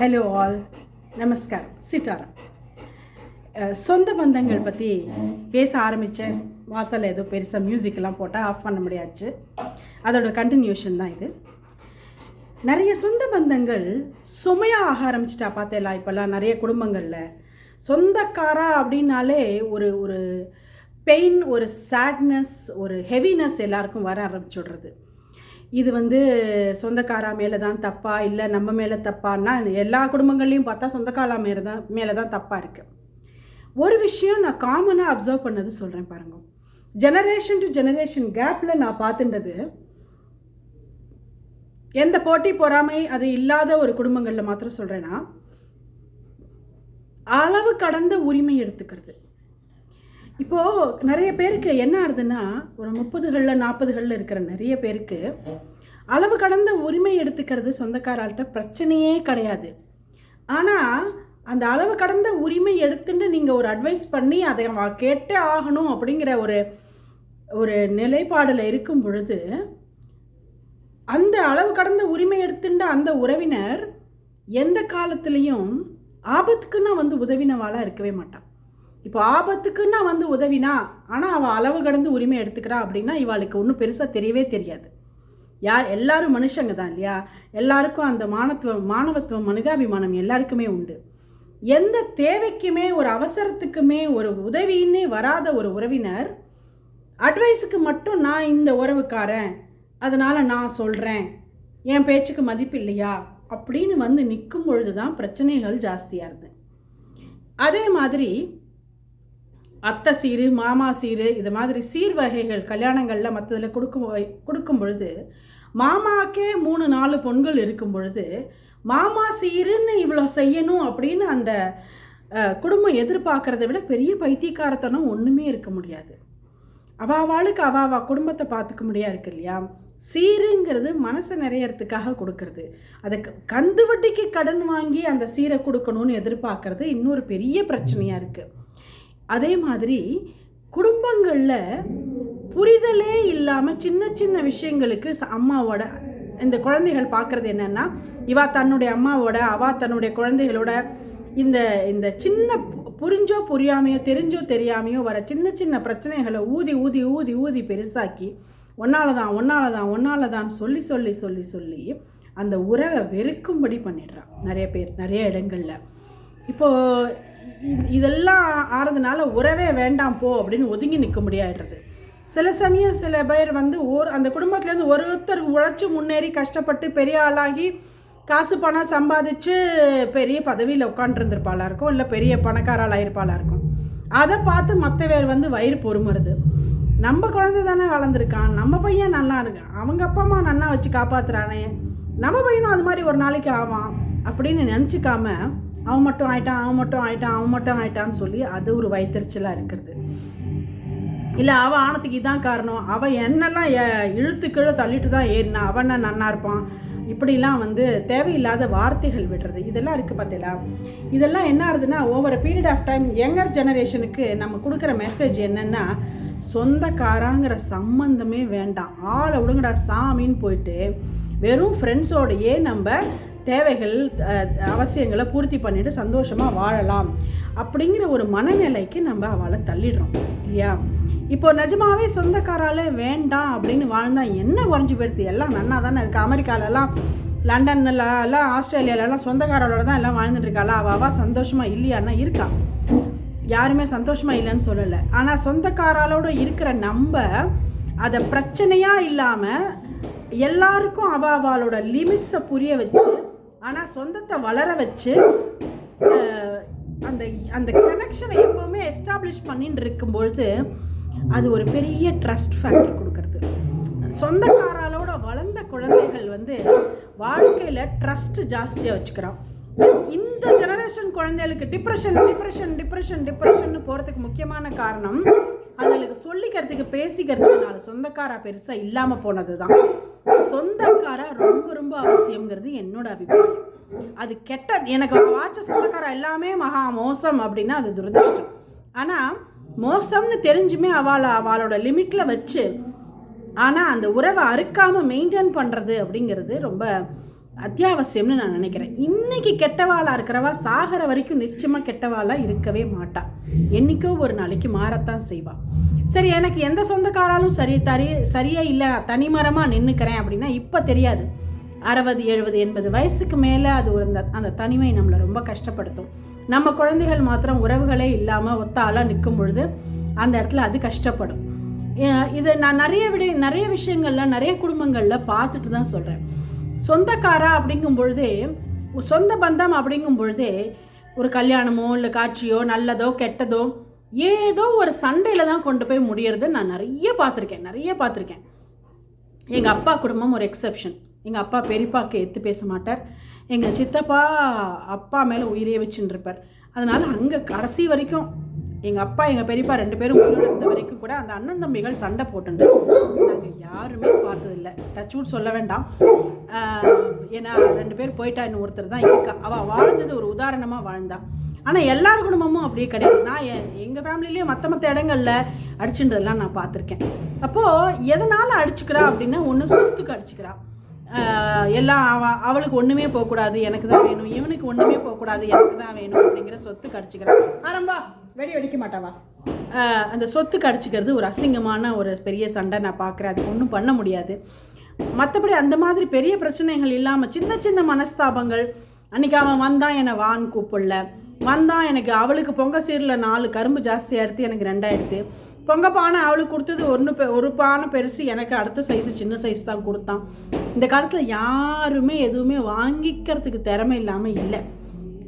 Hello all நமஸ்காரம் சிட்டாரம் சொந்த பந்தங்கள் பற்றி பேச ஆரம்பித்தேன் வாசலில் ஏதோ பெருசாக மியூசிக்கெல்லாம் போட்டால் ஆஃப் பண்ண முடியாச்சு. அதோட கண்டினியூஷன் தான் இது. நிறைய சொந்த பந்தங்கள் சுமையாக ஆக ஆரம்பிச்சிட்டா பார்த்தேலாம் இப்போல்லாம் நிறைய குடும்பங்களில். சொந்தக்காரா அப்படின்னாலே ஒரு ஒரு பெயின் ஒரு சேட்னஸ் ஒரு ஹெவினஸ் எல்லாருக்கும் வர ஆரம்பிச்சுடுறது. இது வந்து சொந்தக்காரா மேலே தான் தப்பா இல்லை நம்ம மேலே தப்பான்னா எல்லா குடும்பங்கள்லையும் பார்த்தா சொந்தக்காரா மேலே தான் மேலே தான் தப்பாக இருக்குது ஒரு விஷயம் நான் காமனாக அப்சர்வ் பண்ணது சொல்கிறேன் பாருங்க. ஜெனரேஷன் டு ஜெனரேஷன் கேப்பில் நான் பார்த்துட்டது எந்த போட்டி பொறாமை அது இல்லாத ஒரு குடும்பங்களில் மாத்திரம் சொல்கிறேன்னா அளவு கடந்த உரிமை எடுத்துக்கிறது. இப்போது நிறைய பேருக்கு என்ன ஆகுதுன்னா ஒரு முப்பதுகளில் நாற்பதுகளில் இருக்கிற நிறைய பேருக்கு அளவு கடந்த உரிமை எடுத்துக்கிறது சொந்தக்காரால்கிட்ட பிரச்சனையே கிடையாது. ஆனால் அந்த அளவு கடந்த உரிமை எடுத்துட்டு நீங்கள் ஒரு அட்வைஸ் பண்ணி அதை கேட்டே ஆகணும் அப்படிங்கிற ஒரு ஒரு நிலைப்பாடில் இருக்கும் பொழுது அந்த அளவு கடந்த உரிமை எடுத்துட்ட அந்த உறவினர் எந்த காலத்துலேயும் ஆபத்துக்குன்னா வந்து உதவினவாளாக இருக்கவே மாட்டான். இப்போ ஆபத்துக்குன்னா வந்து உதவினா ஆனால் அவள் அளவு கடந்து உரிமை எடுத்துக்கிறா அப்படின்னா இவாளுக்கு ஒன்றும் பெருசாக தெரியவே தெரியாது. யார் எல்லாரும் மனுஷங்க தான் இல்லையா? எல்லாருக்கும் அந்த மானத்துவம் மாணவத்துவம் மனிதாபிமானம் எல்லாருக்குமே உண்டு. எந்த தேவைக்குமே ஒரு அவசரத்துக்குமே ஒரு உதவின்னே வராத ஒரு உறவினர் அட்வைஸுக்கு மட்டும் நான் இந்த உறவுக்காரன் அதனால் நான் சொல்கிறேன் என் பேச்சுக்கு மதிப்பு இல்லையா? அப்படின்னு வந்து நிற்கும் பொழுது தான் பிரச்சனைகள் ஜாஸ்தியாக இருந்தேன் அதே மாதிரி அத்தை சீரு மாமா சீரு இது மாதிரி சீர் வகைகள் கல்யாணங்களில் மற்றதில் கொடுக்கும் கொடுக்கும் பொழுது மாமாக்கே மூணு நாலு பொண்கள் இருக்கும் பொழுது மாமா சீருன்னு இவ்வளோ செய்யணும் அப்படின்னு அந்த குடும்பம் எதிர்பார்க்கறத விட பெரிய பைத்தியக்காரத்தனம் ஒன்றுமே இருக்க முடியாது. அவாவாளுக்கு அவாவா குடும்பத்தை பார்த்துக்க முடியா இருக்கு இல்லையா? சீருங்கிறது மனசை நிறையறதுக்காக கொடுக்கறது. அதுக்கு கந்து வட்டிக்கு கடன் வாங்கி அந்த சீரை கொடுக்கணும்னு எதிர்பார்க்கறது இன்னொரு பெரிய பிரச்சனையாக இருக்குது அதே மாதிரி குடும்பங்களில் புரிதலே இல்லாமல் சின்ன சின்ன விஷயங்களுக்கு அம்மாவோட இந்த குழந்தைகள் பார்க்குறது என்னென்னா இவா தன்னுடைய அம்மாவோட அவா தன்னுடைய குழந்தைகளோட இந்த இந்த சின்ன புரிஞ்சோ புரியாமையோ தெரிஞ்சோ தெரியாமையோ வர சின்ன சின்ன பிரச்சனைகளை ஊதி ஊதி ஊதி ஊதி பெருசாக்கி ஒன்னால தான் ஒன்னால் தான் ஒன்னால தான் சொல்லி சொல்லி சொல்லி சொல்லி அந்த உறவை வெறுக்கும்படி பண்ணிடுறான் நிறைய பேர் நிறைய இடங்களில். இப்போது இதெல்லாம் ஆறதுனால உறவே வேண்டாம் போ அப்படின்னு ஒதுங்கி நிற்க முடியாடுறது சில சமயம் சில பேர் வந்து ஒரு அந்த குடும்பத்துலேருந்து ஒருத்தர் உழைச்சி முன்னேறி கஷ்டப்பட்டு பெரிய ஆளாகி காசு பணம் சம்பாதிச்சு பெரிய பதவியில் உட்காண்ட்ருந்துருப்பாளா இருக்கும் இல்லை பெரிய பணக்காரால் இருப்பாளாக இருக்கும் அதை பார்த்து மற்ற பேர் வந்து வயிறு பொறுமருது நம்ம குழந்தை தானே வளர்ந்துருக்கான் நம்ம பையன் நல்லா இருக்கான் அவங்க அப்பா அம்மா நன்னா வச்சு காப்பாத்துறானே நம்ம பையனும் அது மாதிரி ஒரு நாளைக்கு ஆவான் அப்படின்னு நினச்சிக்காம அவன் மட்டும் ஆயிட்டான் அவன் மட்டும் ஆயிட்டான் அவன் மட்டும் ஆயிட்டான்னு சொல்லி அது ஒரு வயிற்றுச்சலாக இருக்கிறது. இல்லை அவள் ஆனத்துக்கு இதான் காரணம். அவள் என்னெல்லாம் எ- இழுத்து கீழே தள்ளிட்டு தான் ஏறினா அவன் நன்னா இருப்பான்? இப்படிலாம் வந்து தேவையில்லாத வார்த்தைகள் விடுறது. இதெல்லாம் இருக்குது பார்த்தீங்களா இதெல்லாம் என்ன ஆகுதுன்னா over period of time younger ஜெனரேஷனுக்கு நம்ம கொடுக்குற மெசேஜ் என்னென்னா சொந்தக்காராங்கிற சம்பந்தமே வேண்டாம். ஆளை விடுங்கடா சாமின்னு போயிட்டு வெறும் ஃப்ரெண்ட்ஸோடையே நம்ம தேவைகள் அவசியங்களை பூர்த்தி பண்ணிட்டு சந்தோஷமாக வாழலாம். அப்படிங்கிற ஒரு மனநிலைக்கு நம்ம அவளை தள்ளிடுறோம் இல்லையா? இப்போ நிஜமாவே சொந்தக்காரால வேண்டாம் அப்படின்னு வாழ்ந்தா என்ன குறைஞ்சி போயிடுது? எல்லாம் நன்னா தானே இருக்குது அமெரிக்காலலாம் லண்டன்ல எல்லாம் ஆஸ்திரேலியாலலாம் சொந்தக்காரோட தான் எல்லாம் வாழ்ந்துட்டு இருக்காளா? அவள் அவள் சந்தோஷமாக இல்லையான்னா இருக்கா? யாருமே சந்தோஷமாக இல்லைன்னு சொல்லலை. ஆனால் சொந்தக்காராலோட இருக்கிற நம்ம அதை பிரச்சனையாக இல்லாமல் எல்லாருக்கும் அவ அவளோட லிமிட்ஸை புரிய வச்சு ஆனால் சொந்தத்தை வளர வச்சு அந்த அந்த கனெக்ஷனை எப்போவுமே எஸ்டாப்ளிஷ் பண்ணிட்டு இருக்கும்பொழுது அது ஒரு பெரிய ட்ரஸ்ட் ஃபேக்டர் கொடுக்கறது. சொந்தக்காராலோட வளர்ந்த குழந்தைகள் வந்து வாழ்க்கையில் ட்ரஸ்ட் ஜாஸ்தியாக வச்சுக்கிறான். இந்த ஜெனரேஷன் குழந்தைகளுக்கு டிப்ரெஷன் டிப்ரெஷன் டிப்ரெஷன் டிப்ரெஷன் போகிறதுக்கு முக்கியமான காரணம் அதுகளுக்கு சொல்லிக்கிறதுக்கு பேசிக்கிறதுனால சொந்தக்காரா பெருசாக இல்லாமல் போனது தான் சொந்தக்காரா ரொம்ப ரொம்ப அவசியங்கிறது என்னோட அபிப்பிராயம். அது கெட்ட எனக்கு வாட்ச சொந்தக்காரா எல்லாமே மகா மோசம் அப்படின்னா அது துரதிருஷ்டம். ஆனால் மோசம்னு தெரிஞ்சுமே அவளை அவளோட லிமிட்டில் வச்சு ஆனால் அந்த உறவை அறுக்காமல் மெயின்டைன் பண்ணுறது அப்படிங்கிறது ரொம்ப அத்தியாவசியம்னு நான் நினைக்கிறேன். இன்னைக்கு கெட்டவாளாக இருக்கிறவா சாகிற வரைக்கும் நிச்சயமாக கெட்டவாளாக இருக்கவே மாட்டா. என்னைக்கோ ஒரு நாளைக்கு மாறத்தான் செய்வா. சரி எனக்கு எந்த சொந்தக்காராலும் சரி தரி சரியே இல்லை நான் தனிமரமாக நின்றுக்கிறேன் அப்படின்னா இப்போ தெரியாது. அறுபது எழுபது எண்பது வயசுக்கு மேலே அது ஒரு அந்த அந்த தனிமை நம்மளை ரொம்ப கஷ்டப்படுத்தும். நம்ம குழந்தைகள் மாத்திரம் உறவுகளே இல்லாமல் ஒத்த ஆளாக நிற்கும் பொழுது அந்த இடத்துல அது கஷ்டப்படும். இதை இது நான் நிறைய விட நிறைய விஷயங்கள்ல நிறைய குடும்பங்களில் பார்த்துட்டு தான் சொல்கிறேன் சொந்தக்காரா அப்படிங்கும் பொழுதே சொந்த பந்தம் அப்படிங்கும் பொழுதே ஒரு கல்யாணமோ இல்லை காட்சியோ நல்லதோ கெட்டதோ ஏதோ ஒரு சண்டையில் தான் கொண்டு போய் முடியறது நான் நிறைய பார்த்துருக்கேன் நிறைய பார்த்துருக்கேன். எங்கள் அப்பா குடும்பம் ஒரு எக்ஸெப்ஷன் எங்கள் அப்பா பெரியப்பாக்கு எடுத்து பேச மாட்டார். எங்கள் சித்தப்பா அப்பா மேலே உயிரே வச்சுன்னு இருப்பார். அதனால் அங்கே கடைசி வரைக்கும் எங்கள் அப்பா எங்கள் பெரியப்பா ரெண்டு பேரும் உயிரோட இருந்த வரைக்கும் கூட அந்த அண்ணன் தம்பிகள் சண்டை போட்டுண்டு. நாங்கள் யாருமே பார்த்ததில்ல. டச்சூட் சொல்ல வேண்டாம். ஏன்னா ரெண்டு பேர் போயிட்டா இன்னும் ஒருத்தர் தான் இருக்கா. அவள் வாழ்ந்தது ஒரு உதாரணமாக வாழ்ந்தா. ஆனால் எல்லார் குடும்பமும் அப்படியே கிடையாது. நான் எங்கள் ஃபேமிலிலேயே மற்ற மற்ற இடங்கள்ல அடிச்சுன்றதெல்லாம் நான் பார்த்துருக்கேன். அப்போது எதனால் அடிச்சுக்கிறா அப்படின்னா ஒன்று சொத்துக்கு அடிச்சுக்கிறா. எல்லாம் அவ அவளுக்கு ஒன்றுமே போகக்கூடாது. எனக்கு தான் வேணும். இவனுக்கு ஒன்றுமே போகக்கூடாது. எனக்கு தான் வேணும் அப்படிங்கிற சொத்துக்கு அடிச்சுக்கிறான் ஆரம்பா. வெடி வெடிக்க மாட்டாவா அந்த சொத்துக்கு அடிச்சுக்கிறது ஒரு அசிங்கமான ஒரு பெரிய சண்டை நான் பார்க்குறேன். அதுக்கு ஒன்றும் பண்ண முடியாது. மற்றபடி அந்த மாதிரி பெரிய பிரச்சனைகள் இல்லாமல் சின்ன சின்ன மனஸ்தாபங்கள். அன்னைக்கு அவன் வந்தான் என்னை வான்னு கூப்பிடல. வந்தான் எனக்கு அவளுக்கு பொங்க சீரில் நாலு கரும்பு ஜாஸ்தியாக எடுத்து எனக்கு ரெண்டாயிடுத்து. பொங்க பானை அவளுக்கு கொடுத்தது ஒன்று பெ ஒரு பானை பெருசு எனக்கு அடுத்த சைஸு சின்ன சைஸ் தான் கொடுத்தான். இந்த காலத்தில் யாருமே எதுவுமே வாங்கிக்கிறதுக்கு திறமை இல்லாமல் இல்லை.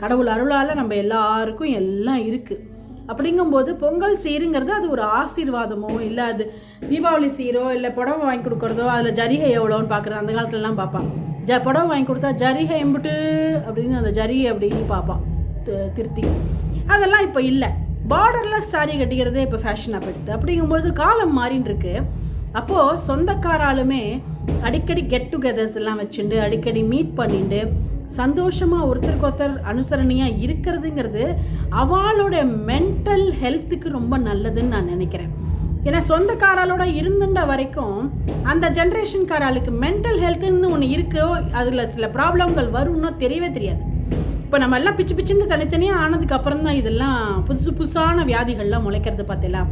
கடவுள் அருளால் நம்ம எல்லாருக்கும் எல்லாம் இருக்குது அப்படிங்கும்போது பொங்கல் சீருங்கிறது அது ஒரு ஆசீர்வாதமோ இல்லை அது தீபாவளி சீரோ இல்லை புடவை வாங்கி கொடுக்குறதோ அதில் ஜரிகை எவ்வளோன்னு பார்க்குறது அந்த காலத்துலலாம் பார்ப்பான் ஜ புடவை வாங்கி கொடுத்தா ஜரிகை எம்பிட்டு அப்படின்னு அந்த ஜரிகை அப்படின்னு பார்ப்பான் தி- திருத்தி. அதெல்லாம் இப்போ இல்லை. பார்டர்லெஸ் சாரி கட்டிக்கிறதே இப்போ ஃபேஷனாக போயிடுது அப்படிங்கும்போது காலம் மாறின்னு இருக்கு அப்போது சொந்தக்காராலுமே அடிக்கடி கெட் டுகெதர்ஸ் எல்லாம் வச்சுட்டு அடிக்கடி மீட் பண்ணிட்டு சந்தோஷமாக ஒருத்தருக்கு ஒருத்தர் அனுசரணையாக இருக்கிறதுங்கிறது அவளோட மென்டல் ஹெல்த்துக்கு ரொம்ப நல்லதுன்னு நான் நினைக்கிறேன். ஏன்னா சொந்தக்காராலோட இருந்துட்ட வரைக்கும் அந்த ஜென்ரேஷன்காராளுக்கு மென்டல் ஹெல்த்துன்னு ஒன்று இருக்கோ அதில் சில ப்ராப்ளம்கள் வரும்னோ தெரியவே தெரியாது. இப்போ நம்ம எல்லாம் பிச்சு பிச்சுன்னு தனித்தனியாக ஆனதுக்கு அப்புறம் தான் இதெல்லாம் புதுசு புதுசான வியாதிகள்லாம் முளைக்கிறது பார்த்தலாம்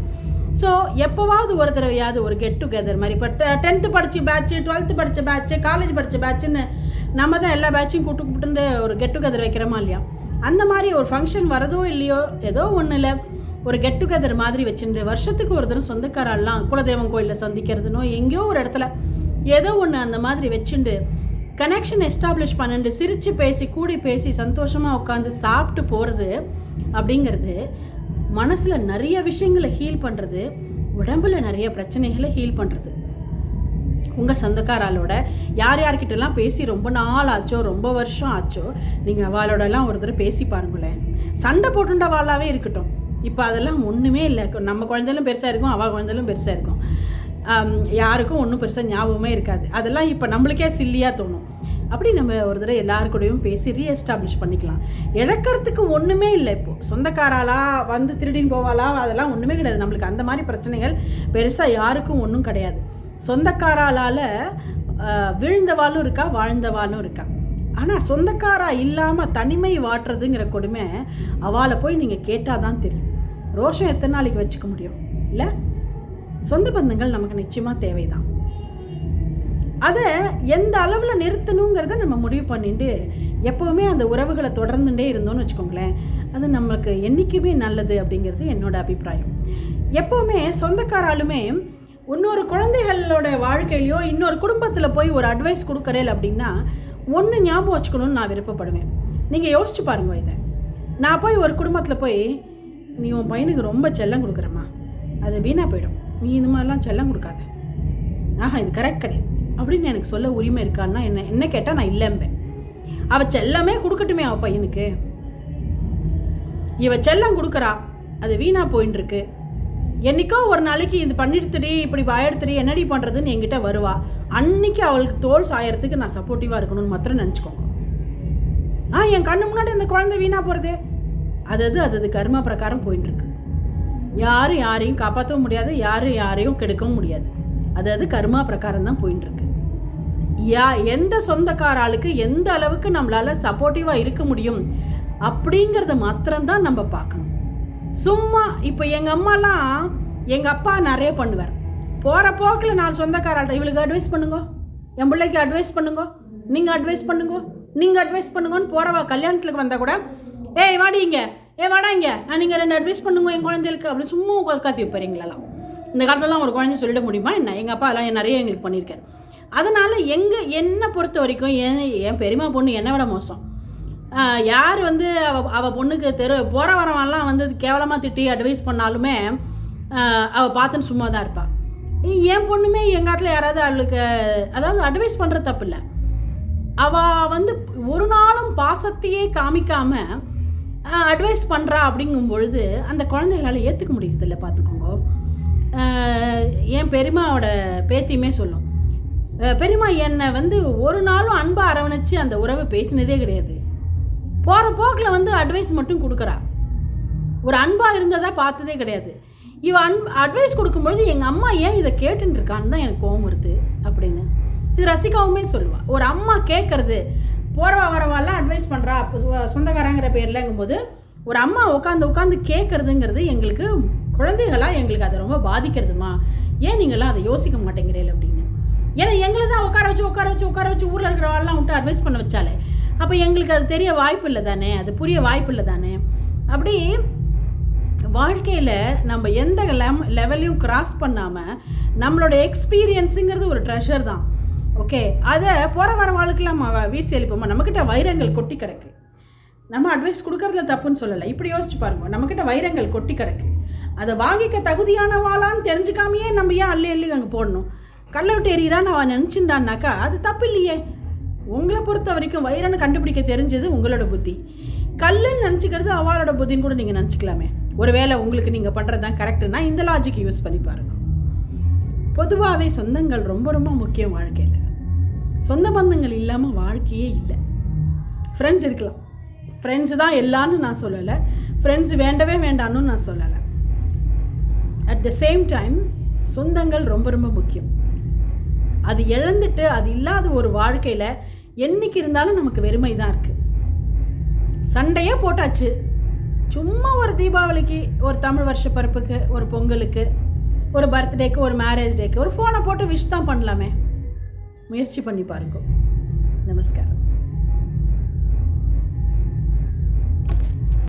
ஸோ எப்போவாவது ஒரு தடவையாவது ஒரு கெட் டுகெதர் மாதிரி. இப்போ டென்த்து படித்த பேட்ச்சு டுவெல்த்து படித்த பேட்ச்சு காலேஜ் படித்த பேட்ச்சுன்னு நம்ம தான் எல்லா பேட்சையும் கூட்டு கூப்பிட்டு ஒரு கெட் டுகெதர் வைக்கிறோமா இல்லையா? அந்த மாதிரி ஒரு ஃபங்க்ஷன் வரதோ இல்லையோ ஏதோ ஒன்றும் இல்லை ஒரு கெட் டுகெதர் மாதிரி வச்சுட்டு வருஷத்துக்கு ஒரு தடவை சொந்தக்காரெல்லாம் குலதெய்வம் கோயிலில் சந்திக்கிறதுனோ எங்கேயோ ஒரு இடத்துல ஏதோ ஒன்று அந்த மாதிரி வச்சுண்டு கனெக்ஷன் எஸ்டாப்ளிஷ் பண்ணிட்டு சிரித்து பேசி கூடி பேசி சந்தோஷமாக உட்காந்து சாப்பிட்டு போகிறது அப்படிங்கிறது மனசில் நிறைய விஷயங்களை ஹீல் பண்ணுறது உடம்புல நிறைய பிரச்சனைகளை ஹீல் பண்ணுறது உங்கள் சொந்தக்காராலோட யார் யார்கிட்டலாம் பேசி ரொம்ப நாள் ஆச்சோ ரொம்ப வருஷம் ஆச்சோ நீங்கள் அவளோடலாம் ஒரு தடவை பேசி பாருங்களேன். சண்டை போட்டுண்ட வாளாவே இருக்கட்டும். இப்போ அதெல்லாம் ஒன்றுமே இல்லை. நம்ம குழந்தைகளும் பெருசாக இருக்கும் அவள் குழந்தைகளும் பெருசாக இருக்கும். யாருக்கும் ஒன்றும் பெருசாக ஞாபகமே இருக்காது. அதெல்லாம் இப்போ நம்மளுக்கே சில்லியாக தோணும். அப்படி நம்ம ஒரு தடவை எல்லாருக்கூடையும் கூடயும் பேசி ரீஎஸ்டாப்ளிஷ் பண்ணிக்கலாம். இழக்கிறதுக்கு ஒன்றுமே இல்லை இப்போது சொந்தக்காராலா வந்து திருடின்னு போவாளா அதெல்லாம் ஒன்றுமே கிடையாது. நம்மளுக்கு அந்த மாதிரி பிரச்சனைகள் பெருசாக யாருக்கும் ஒன்றும் கிடையாது. சொந்தக்காராலால் விழுந்தவாளும் இருக்கா வாழ்ந்தவாளும் இருக்கா. ஆனால் சொந்தக்காரா இல்லாமல் தனிமை வாட்டுறதுங்கிற கொடுமை அவளை போய் நீங்கள் கேட்டால் தான் தெரியும். ரோஷம் எத்தனை நாளைக்கு வச்சுக்க முடியும்? இல்லை? சொந்த பந்தங்கள் நமக்கு நிச்சயமாக தேவைதான். அதை எந்த அளவில் நிறுத்தணுங்கிறத நம்ம முடிவு பண்ணிட்டு எப்போவுமே அந்த உறவுகளை தொடர்ந்துட்டே இருந்தோம்னு வச்சுக்கோங்களேன் அது நம்மளுக்கு என்றைக்குமே நல்லது அப்படிங்கிறது என்னோட அபிப்பிராயம். எப்போவுமே சொந்தக்காராலுமே இன்னொரு குழந்தைகளோட வாழ்க்கையிலையோ இன்னொரு குடும்பத்தில் போய் ஒரு அட்வைஸ் கொடுக்குறேன் அப்படின்னா ஒன்று ஞாபகம் வச்சுக்கணும்னு நான் விருப்பப்படுவேன். நீங்கள் யோசிச்சு பாருங்க இதை. நான் போய் ஒரு குடும்பத்தில் போய் நீ உன் பையனுக்கு ரொம்ப செல்லம் கொடுக்குறம்மா. அது வீணாக போயிடும். நீ இந்த மாதிரிலாம் செல்லம் கொடுக்காத. ஆஹா இது கரெக்ட் கிடையாது. அப்படின்னு எனக்கு சொல்ல உரிமை இருக்கான்னா என்ன என்ன கேட்டால் நான் இல்லைம்பேன். அவள் செல்லமே கொடுக்கட்டுமே அவள் பையனுக்கு. இவ செல்லம் கொடுக்குறா. அது வீணாக போயின்னு இருக்கு என்னைக்கோ ஒரு நாளைக்கு இது பண்ணிடுத்துடி இப்படி வாயெடுத்துடி என்னடி பண்ணுறதுன்னு என்கிட்ட வருவா. அன்னைக்கு அவளுக்கு தோல் சாயறதுக்கு நான் சப்போர்ட்டிவாக இருக்கணும்னு மாத்திரம் நினச்சிக்கோங்க. ஆ என் கண்ணு முன்னாடி அந்த குழந்தை வீணாக போகிறதே அது அது அது அது கர்மா பிரகாரம் போயிட்டுருக்கு யாரும் யாரையும் காப்பாற்றவும் முடியாது யாரும் யாரையும் கெடுக்கவும் முடியாது. அது அது கர்மா பிரகாரம் தான் போயின்னு யா எந்த சொந்தக்கார ஆளுக்கு எந்த அளவுக்கு நம்மளால் சப்போர்ட்டிவாக இருக்க முடியும் அப்படிங்கிறத மாத்திரம்தான் நம்ம பார்க்கணும். சும்மா இப்போ எங்கள் அம்மாலாம் எங்கள் அப்பா நிறைய பண்ணுவார். போகிற போக்கில் நான் சொந்தக்காராள்கிட்ட இவளுக்கு அட்வைஸ் பண்ணுங்க. என் பிள்ளைக்கு அட்வைஸ் பண்ணுங்க. நீங்கள் அட்வைஸ் பண்ணுங்க. நீங்கள் அட்வைஸ் பண்ணுங்கன்னு போகிறவ கல்யாணத்துக்கு வந்தால் கூட ஏய் வாடி இங்கே. ஏ வாடா இங்கே. நீங்கள் ரெண்டு அட்வைஸ் பண்ணுங்க என் குழந்தைகளுக்கு. அப்படி சும்மா உட்காத்தி காத்தி இந்த காலத்துலலாம் ஒரு குழந்தை சொல்லிட முடியுமா என்ன? எங்கள் அப்பா அதெல்லாம் நிறைய எங்களுக்கு பண்ணியிருக்காரு. அதனால் எங்கள் என்னை பொறுத்த வரைக்கும் என் என் பெரியம்மா பொண்ணு என்னை விட மோசம். யார் வந்து அவ அவள் பொண்ணுக்கு தெரு போகிற வரவன்லாம் வந்து கேவலமாக திட்டி அட்வைஸ் பண்ணாலுமே அவள் பார்த்துன்னு சும்மா தான் இருப்பாள் என் பொண்ணுமே எங்கள் காட்டில் யாராவது அவளுக்கு அதாவது அட்வைஸ் பண்ணுற தப்பு இல்லை அவள் வந்து ஒரு நாளும் பாசத்தையே காமிக்காமல் அட்வைஸ் பண்ணுறா அப்படிங்கும் பொழுது அந்த குழந்தைகளால் ஏற்றுக்க முடியறதில்ல பார்த்துக்கோங்க என் பெரியமாவோட பேத்தியுமே சொல்லும். பெரியமா என்னை வந்து ஒரு நாளும் அன்பை அரவணைச்சு அந்த உறவை பேசினதே கிடையாது. போகிற போக்கில் வந்து அட்வைஸ் மட்டும் கொடுக்குறா. ஒரு அன்பாக இருந்ததா பார்த்ததே கிடையாது. இவ அன் அட்வைஸ் கொடுக்கும்பொழுது எங்கள் அம்மா ஏன் இதை கேட்டுன்னு இருக்கான்னு தான் எனக்கு கோவம் வருது அப்படின்னு. இது ரசிகாவுமே சொல்லுவாள் ஒரு அம்மா கேட்குறது போகிறவா வரவாலாம் அட்வைஸ் பண்ணுறா சொந்தக்காரங்கிற பேர்லங்கும்போது ஒரு அம்மா உட்காந்து உட்காந்து கேட்குறதுங்கிறது எங்களுக்கு குழந்தைகளாக எங்களுக்கு அதை ரொம்ப பாதிக்கிறதுமா? ஏன் நீங்களாம் அதை யோசிக்க மாட்டேங்கிறீர்கள் அப்படின்னு. ஏன்னா எங்களை தான் உட்கார வச்சு உட்கார வச்சு உட்கார வச்சு ஊரில் இருக்கிறவாள்லாம் விட்டு அட்வைஸ் பண்ண வச்சாலே. அப்போ எங்களுக்கு அது தெரிய வாய்ப்பு இல்லை தானே? அது புரிய வாய்ப்பு இல்லை தானே? அப்படி வாழ்க்கையில் நம்ம எந்த லெம் லெவலையும் கிராஸ் பண்ணாமல் நம்மளோட எக்ஸ்பீரியன்ஸுங்கிறது ஒரு ட்ரெஷர் தான். ஓகே அதை போகிற வர வாழ்க்கையில் நம்ம வீசி எழுப்போமா நம்மக்கிட்ட வைரங்கள் கொட்டி கிடக்கு. நம்ம அட்வைஸ் கொடுக்கறதுல தப்புன்னு சொல்லலை. இப்படி யோசிச்சு பாருங்க. நம்மக்கிட்ட வைரங்கள் கொட்டி கிடக்கு. அதை வாங்கிக்க தகுதியானவாளான்னு தெரிஞ்சுக்காமையே நம்ம ஏன் அள்ளி அள்ளி அங்கே போடணும்? கல்லை விட்டு எறிகிறான்னு அவன் நினச்சிருந்தான்னாக்கா அது தப்பு இல்லையே. உங்களை பொறுத்த வரைக்கும் வைரனை கண்டுபிடிக்க தெரிஞ்சது உங்களோட புத்தி. கல்லுன்னு நினச்சிக்கிறது அவளோட புத்தின்னு கூட நீங்கள் நினச்சிக்கலாமே. ஒருவேளை உங்களுக்கு நீங்கள் பண்ணுறது தான் கரெக்டுனா இந்த லாஜிக் யூஸ் பண்ணி பாருங்க. பொதுவாகவே சொந்தங்கள் ரொம்ப ரொம்ப முக்கியம் வாழ்க்கையில். சொந்த பந்தங்கள் இல்லாமல் வாழ்க்கையே இல்லை. ஃப்ரெண்ட்ஸ் இருக்கலாம். ஃப்ரெண்ட்ஸ் தான் எல்லான்னு நான் சொல்லலை. ஃப்ரெண்ட்ஸ் வேண்டவே வேண்டான்னு நான் சொல்லலை. அட் த சேம் டைம் சொந்தங்கள் ரொம்ப ரொம்ப முக்கியம். அது இழந்துட்டு அது இல்லாத ஒரு வாழ்க்கையில் என்னைக்கு இருந்தாலும் நமக்கு வெறுமை தான் இருக்குது சண்டையே போட்டாச்சு. சும்மா ஒரு தீபாவளிக்கு ஒரு தமிழ் வருஷ பிறப்புக்கு ஒரு பொங்கலுக்கு ஒரு பர்த்டேக்கு ஒரு மேரேஜ் டேக்கு ஒரு ஃபோனை போட்டு விஷ் தான் பண்ணலாமே. முயற்சி பண்ணி பாருங்க. நமஸ்காரம்.